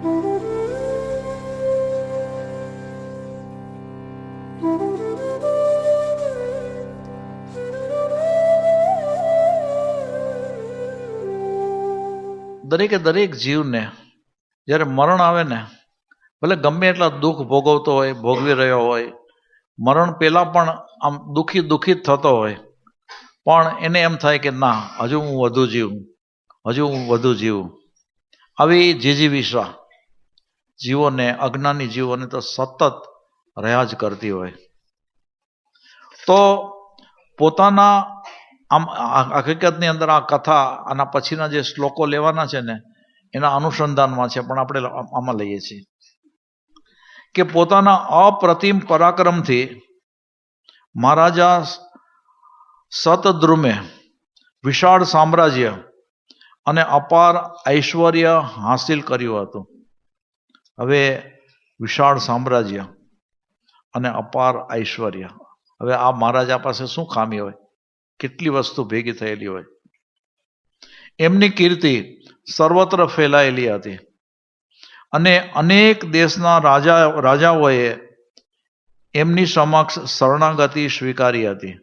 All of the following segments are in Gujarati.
દરેકે દરેક જીવને જ્યારે મરણ આવે ને, ભલે ગમે એટલા દુઃખ ભોગવતો હોય, ભોગવી રહ્યો હોય, મરણ પહેલાં પણ આમ દુઃખી દુઃખી જ થતો હોય, પણ એને એમ થાય કે ના, હજુ હું વધુ જીવું, હજુ હું વધુ જીવું. આવી જીજીવિષા જીવોને, અજ્ઞાની જીવોને તો સતત રહ્યા જ કરતી હોય. તો પોતાના આમ હકીકતની અંદર આ કથા, આના પછીના જે શ્લોકો લેવાના છે ને, એના અનુસંધાનમાં છે, પણ આપણે આમાં લઈએ છીએ. કે પોતાના અપ્રતિમ પરાક્રમથી મહારાજા સતદ્રુમે વિશાળ સામ્રાજ્ય અને અપાર ઐશ્વર્ય હાસિલ કર્યું હતું. હવે વિશાળ સામ્રાજ્ય અને અપાર ઐશ્વર્ય. હવે આ મહારાજા પાસે શું ખામી હોય? કેટલી વસ્તુ ભેગી થયેલી હોય? એમની કીર્તિ સર્વત્ર ફેલાયેલી હતી. અને અનેક દેશના રાજા, રાજાઓએ એમની સમક્ષ શરણાગતિ સ્વીકારી હતી.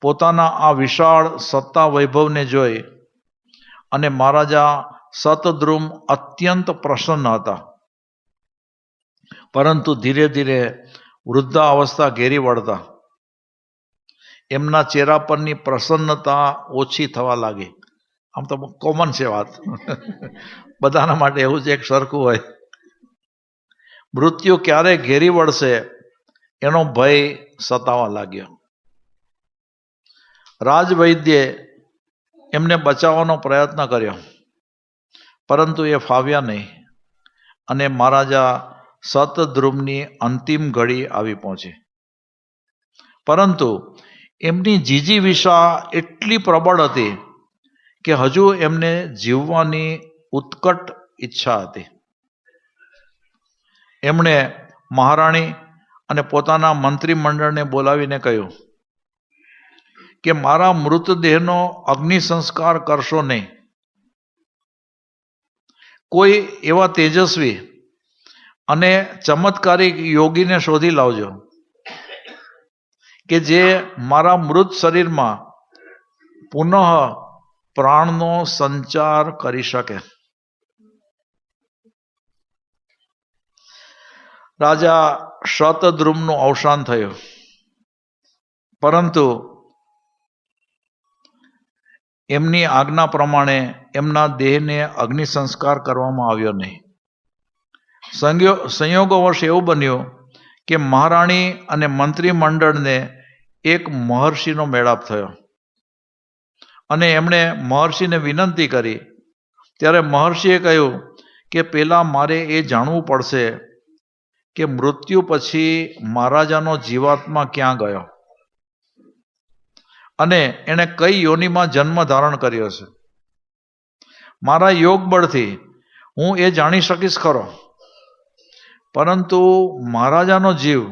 પોતાના આ વિશાળ સત્તા વૈભવને જોઈ અને મહારાજા સતદ્રુમ અત્યંત પ્રસન્ન હતા પરંતુ ધીરે ધીરે વૃદ્ધા અવસ્થા ઘેરી વળતા એમના ચહેરા પરની પ્રસન્નતા ઓછી થવા લાગી આમ તો કોમન છે વાત બધાના માટે એવું જ એક સરખું હોય મૃત્યુ ક્યારે ઘેરી વળશે એનો ભય સતાવા લાગ્યો રાજવૈદ્યે એમને બચાવવાનો પ્રયત્ન કર્યો પરંતુ એ ફાવ્યા નહીં અને મહારાજા સતદ્રુમની અંતિમ ઘડી આવી પહોંચી. પરંતુ એમની જીજી વિશા એટલી પ્રબળ હતી કે હજુ એમને જીવવાની ઉત્કટ ઈચ્છા હતી. એમણે મહારાણી અને પોતાના મંત્રીમંડળને બોલાવીને કહ્યું કે મારા મૃતદેહનો અગ્નિ સંસ્કાર કરશો નહીં. કોઈ એવા તેજસ્વી અને ચમત્કારિક યોગીને શોધી લાવજો કે જે મારા મૃત શરીરમાં પુનઃ પ્રાણનો સંચાર કરી શકે. રાજા શતદ્રુમનું અવસાન થયું. પરંતુ એમની આજ્ઞા પ્રમાણે એમના દેહને અગ્નિ સંસ્કાર કરવામાં આવ્યો નહીં. સંયો સંયોગોવશ એવું બન્યું કે મહારાણી અને મંત્રીમંડળને એક મહર્ષિનો મેળાપ થયો. અને એમણે મહર્ષિને વિનંતી કરી. ત્યારે મહર્ષિએ કહ્યું કે પહેલાં મારે એ જાણવું પડશે કે મૃત્યુ પછી મહારાજાનો જીવાત્મા ક્યાં ગયો? અને એણે કઈ યોનિમાં જન્મ ધારણ કર્યો છે? મારા યોગ બળથી હું એ જાણી શકીશ ખરો. પરંતુ મહારાજાનો જીવ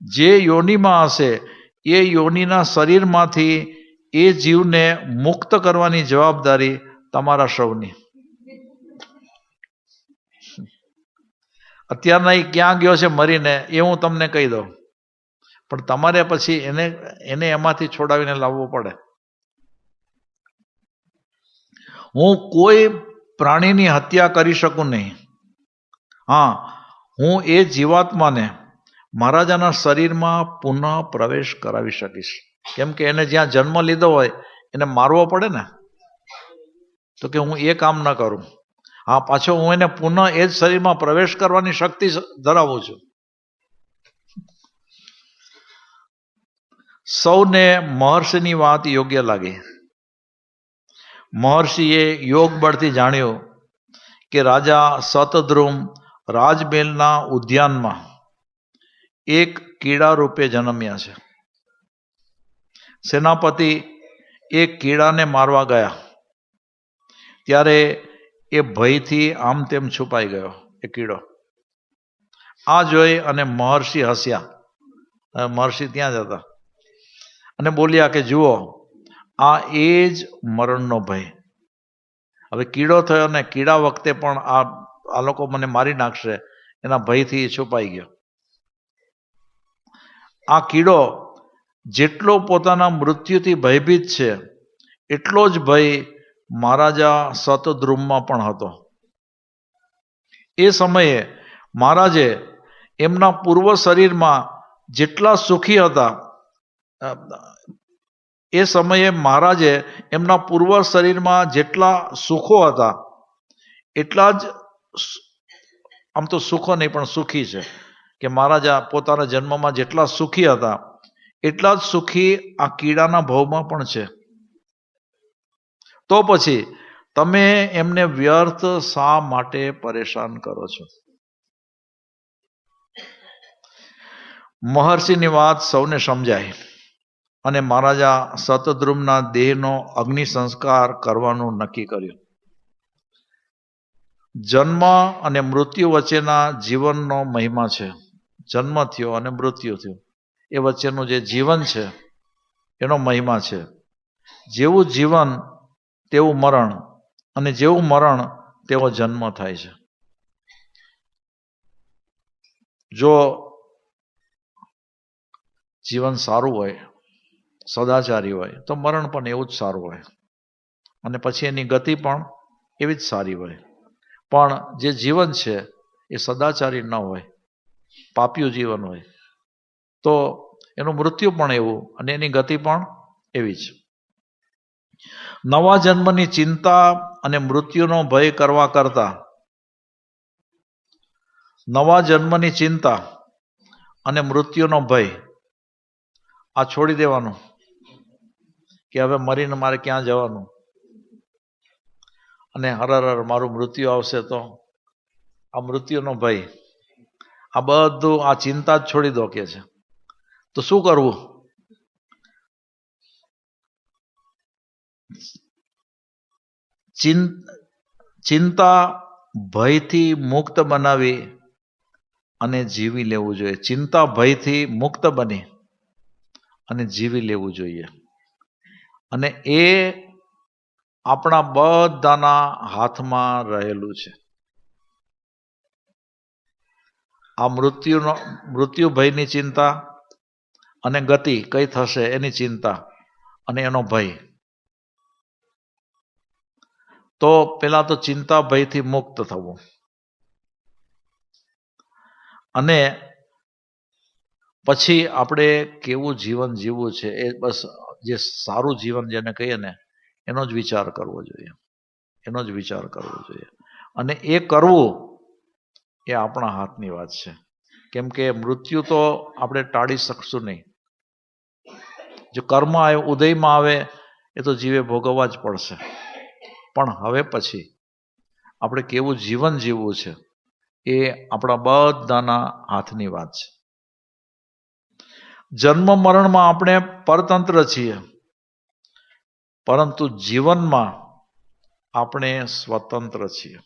જે યોનિમાં હશે, એ યોનિના શરીરમાંથી એ જીવને મુક્ત કરવાની જવાબદારી તમારા સૌની. અત્યારના એ ક્યાં ગયો છે મરીને એ હું તમને કહી દઉં. પણ તમારે પછી એને એને એમાંથી છોડાવીને લાવવો પડે. હું કોઈ પ્રાણીની હત્યા કરી શકું નહીં. હા, હું એ જીવાત્માને મહારાજાના શરીરમાં પુનઃ પ્રવેશ કરાવી શકીશ. કેમ કે એને જ્યાં જન્મ લીધો હોય, એને મારવો પડે ને? તો કે હું એ કામ ન કરું. હા, પાછો હું એને પુનઃ એ જ શરીરમાં પ્રવેશ કરવાની શક્તિ ધરાવું છું. સૌને મહર્ષિની વાત યોગ્ય લાગી. મહર્ષિએ યોગ બળથી જાણ્યું કે રાજા સતદ્રુમ રાજમહેલના ઉદ્યાનમાં એક કીડા રૂપે જન્મ્યા છે. સેનાપતિ એ કીડાને મારવા ગયા. ત્યારે એ ભયથી આમ તેમ છુપાઈ ગયો, એ કીડો. આ જોઈ અને મહર્ષિ હસ્યા. મહર્ષિ ત્યાં જ હતા. અને બોલ્યા કે, જુઓ, આ એ જ મરણનો ભય. હવે કીડો થયો ને કીડા વખતે પણ આ આ લોકો મને મારી નાખશે, એના ભયથી એ છુપાઈ ગયો. આ કીડો જેટલો પોતાના મૃત્યુથી ભયભીત છે, એટલો જ ભય મહારાજા સતદ્રુમમાં પણ હતો. એ સમયે મહારાજે એમના પૂર્વ શરીરમાં જેટલા સુખી હતા એ સમયે મહારાજે એમના પૂર્વ શરીરમાં જેટલા સુખો હતા, એટલા જ આમ તો સુખો નહીં, પણ સુખી છે કે મહારાજા પોતાના જન્મમાં જેટલા સુખી હતા, એટલા જ સુખી આ કીડાના ભાવમાં પણ છે. તો પછી તમે એમને વ્યર્થ શા માટે પરેશાન કરો છો? મહર્ષિની વાત સૌને સમજાય. અને મહારાજા સતદ્રુમના દેહનો અગ્નિ સંસ્કાર કરવાનું નક્કી કર્યું. જન્મ અને મૃત્યુ વચ્ચેના જીવનનો મહિમા છે. જન્મ થયો અને મૃત્યુ થયું. એ વચ્ચેનું જે જીવન છે, એનો મહિમા છે. જેવું જીવન, તેવું મરણ, અને જેવું મરણ, તેવો જન્મ થાય છે. જો જીવન સારું હોય સદાચારી હોય, તો મરણ પણ એવું જ સારું હોય. અને પછી એની ગતિ પણ એવી જ સારી હોય. પણ જે જીવન છે, એ સદાચારી ન હોય પાપ્યું જીવન હોય, તો એનું મૃત્યુ પણ એવું અને એની ગતિ પણ એવી જ. નવા જન્મની ચિંતા અને મૃત્યુનો ભય કરવા કરતા નવા જન્મની ચિંતા અને મૃત્યુનો ભય આ છોડી દેવાનું. કે હવે મરીને મારે ક્યાં જવાનું? અને હરર હર મારું મૃત્યુ આવશે તો? આ મૃત્યુનો ભય. આ બધું આ ચિંતા જ છોડી દો કે છે. તો શું કરવું? ચિંતા ભયથી મુક્ત બનાવી અને જીવી લેવું જોઈએ. ચિંતા ભયથી મુક્ત બની અને જીવી લેવું જોઈએ. અને એ આપણા બધાના હાથમાં રહેલું છે. આ મૃત્યુનો, મૃત્યુ ભયની ચિંતા અને ગતિ કઈ થશે એની ચિંતા અને એનો ભય. તો પેલા તો ચિંતા ભયથી મુક્ત થવું. અને પછી આપણે કેવું જીવન જીવવું છે એ બસ જે સારું જીવન જેને કહીએ ને, એનો જ વિચાર કરવો જોઈએ. એનો જ વિચાર કરવો જોઈએ. અને એ કરવું એ આપણા હાથની વાત છે. કેમ કે મૃત્યુ તો આપણે ટાળી શકશું નહીં. જો કર્મ આવે, ઉદયમાં આવે, એ તો જીવે ભોગવવા જ પડશે. પણ હવે પછી આપણે કેવું જીવન જીવવું છે એ આપણા બધાના હાથની વાત છે. જન્મ મરણમાં આપણે પરતંત્ર છીએ. પરંતુ જીવનમાં આપણે સ્વતંત્ર છીએ.